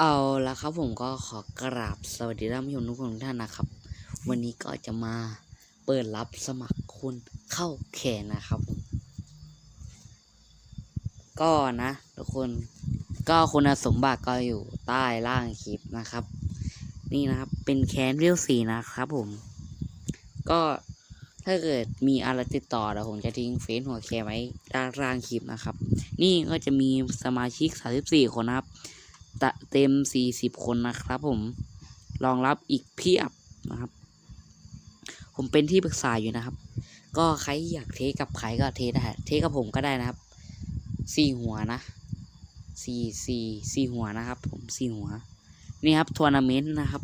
เอาละครับผมก็ขอกราบสวัสดีท่านผู้ชมทุกคนทุกท่านนะครับ วันนี้ก็จะมาเปิดรับสมัครคุณเข้าแขนนะครับผมก็นะทุกคนก็คุณสมบัติก็อยู่ใต้ล่างคลิปนะครับ นี่นะครับเป็นแคนเรียลสีนะครับผม ก็ถ้าเกิดมีอะไรติดต่อเดี๋ยวผมจะทิ้งเฟซหัวแคร์ไว้ด้านล่างคลิปนะครับ นี่ก็จะมีสมาชิก 34 คนนะครับ เต็ม 40 คนนะครับผมรองรับอีกเพียบนะครับ ผมเป็นที่ปรึกษาอยู่นะครับ ก็ใครอยากเทสกับใครก็เทได้เทกับผมก็ได้นะครับสี่หัวนะสี่สี่สี่หัวนะครับ ผมสี่หัว นี่ครับทัวร์นาเมนต์นะครับ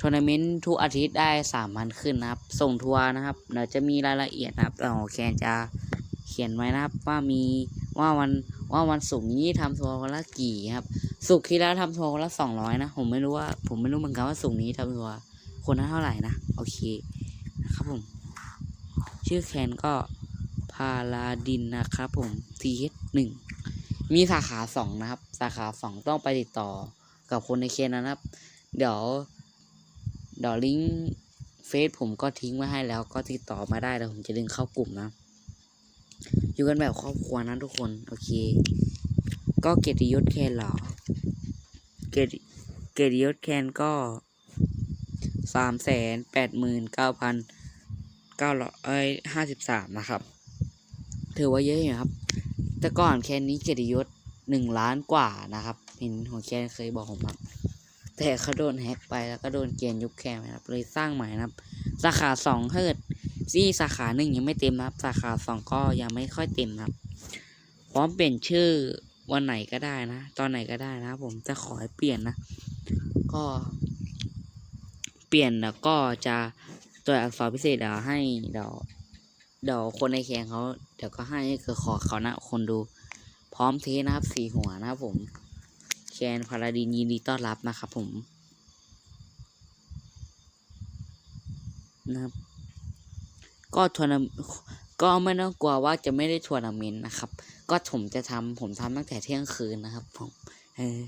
ทัวร์นาเมนต์ทุกอาทิตย์ได้สามพันขึ้นนะครับ ส่งทัวร์นะครับเดี๋ยวจะมีรายละเอียดนะครับแต่อแคนจะเขียนไว้นะครับว่ามีว่าวัน ว่าวันศุกร์นี้ทำทัวร์คนละกี่ครับศุกร์ที่แล้วทำทัวร์คนละสองร้อยนะ ผมไม่รู้ว่า ผมไม่รู้เหมือนกันว่าศุกร์นี้ทำทัวร์คนละเท่าไหร่นะ โอเคนะครับผม ชื่อแคนก็พาลาดินนะครับผม TH หนึ่งมีสาขาสองนะครับ สาขาสองต้องไปติดต่อกับคนในเคนนะครับ เดี๋ยวเดี๋ยวลิงก์เฟซผมก็ทิ้งไว้ให้แล้วก็ติดต่อมาได้แล้วผมจะดึงเข้ากลุ่มนะ อยู่กันแบบครอบครัวนะทุกคน โอเค ก็เกียรติยศแคนหรอ เกียรติเกียรติยศแคนก็สามแสนแปดหมื่นเก้าพันเก้าร้อยห้าสิบสามนะครับ ถือว่าเยอะอยู่ครับ แต่ก่อนแคนนี้เกียรติยศหนึ่งล้านกว่านะครับเห็นหัวแคนเคยบอกผมครับแต่เขาโดนแฮ็กไปแล้วก็โดนเกียนยุบแคมนะครับเลยสร้างใหม่นะครับ สาขาสองเฮิร์ต ซี่สาขาหนึ่งยังไม่เต็มนะครับ สาขาสองก็ยังไม่ค่อยเต็มครับ พร้อมเปลี่ยนชื่อวันไหนก็ได้นะ ตอนไหนก็ได้นะครับผมจะขอให้เปลี่ยนนะ ก็ เปลี่ยนแล้วก็จะตัวอักษรพิเศษเดี๋ยวให้เดี๋ยวเดี๋ยวคนในแข่งเขาเดี๋ยวก็ให้คือขอเขานะ คนดู พร้อมเทสนะครับสีหัวนะครับผม แคนพาราดินยินดีต้อนรับนะครับผมนะครับ ก็ทัวร์นาก็ไม่ต้องกลัวว่าจะไม่ได้ทัวร์นาเมนต์นะครับ ก็ผมจะทำผมทำตั้งแต่เที่ยงคืนนะครับ ผม เออ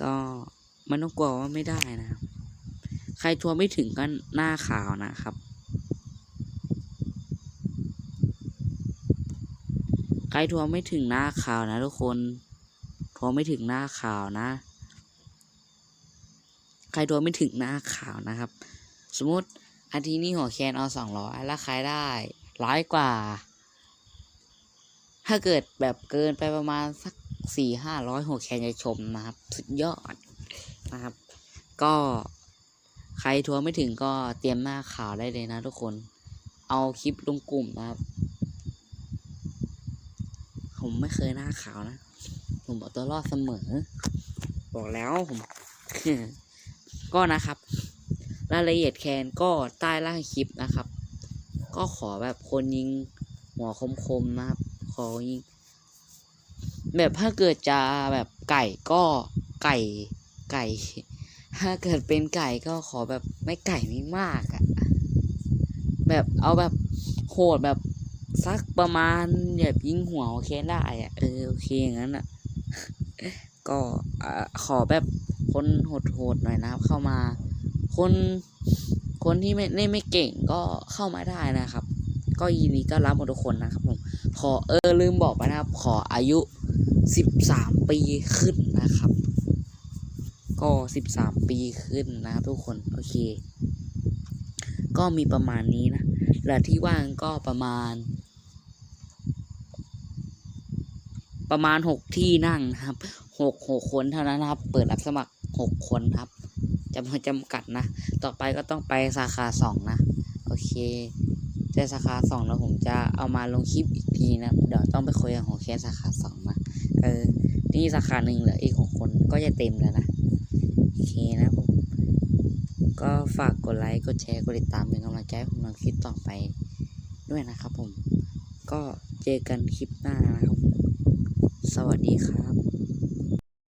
ก็ไม่ต้องกลัวว่าไม่ได้นะครับใครทัวร์ไม่ถึงก็หน้าข่าวนะครับ ใครทัวร์ไม่ถึงหน้าข่าวนะทุกคน ทัวร์ไม่ถึงหน้าข่าวนะ ใครทัวร์ไม่ถึงหน้าข่าวนะครับ สมมติ อาทิตย์นี้หัวแคนเอาสองร้อยแล้วใครได้ร้อยกว่า ถ้าเกิดแบบเกินไปประมาณสักสี่ห้าร้อยหัวแคนจะชมนะครับ สุดยอดนะครับ ก็ใครทัวร์ไม่ถึงก็เตรียมหน้าขาวได้เลยนะทุกคน เอาคลิปลงกลุ่มนะครับ ผมไม่เคยหน้าขาวนะ ผมบอกตัวรอดเสมอ บอกแล้วผม ก็นะครับ รายละเอียดแคนก็ใต้ล่างคลิปนะครับ ก็ขอแบบคนยิงหัวคมๆนะครับ ขอยิงแบบถ้าเกิดจะแบบไก่ก็ไก่ไก่ ถ้าเกิดเป็นไก่ก็ขอแบบไม่ไก่ไม่มากอะแบบเอาแบบโหดแบบสักประมาณแบบยิงหัวโอเคได้อะเออโอเคอย่างนั้นอะก็อ่าขอแบบคนโหดๆหน่อยนะครับเข้ามา คนคนที่ไม่ไม่เก่งก็เข้ามาได้นะครับ ก็ยินดีต้อนรับหมดทุกคนนะครับผมขอเออลืมบอกไปนะครับ ขออายุสิบสามปีขึ้นนะครับ ก็สิบสามปีขึ้นนะครับทุกคนโอเค ก็มีประมาณนี้นะและที่ว่างก็ประมาณ ประมาณหกที่นั่งนะครับหกหกคนเท่านั้นนะครับ เปิดรับสมัครหกคนครับ จำนวนจำกัดนะ ต่อไปก็ต้องไปสาขาสองนะ โอเคแต่สาขาสองแล้วผมจะเอามาลงคลิปอีกทีนะ เดี๋ยวต้องไปคุยกับหัวแคนสาขาสองนะเออนี่สาขาหนึ่งเหลืออีกหกคนก็จะเต็มแล้วนะโอเคนะผมก็ฝากกดไลค์กดแชร์กดติดตามเป็นกำลังใจให้ผมทำคลิปต่อไปด้วยนะครับผม ก็เจอกันคลิปหน้านะครับ สวัสดีครับ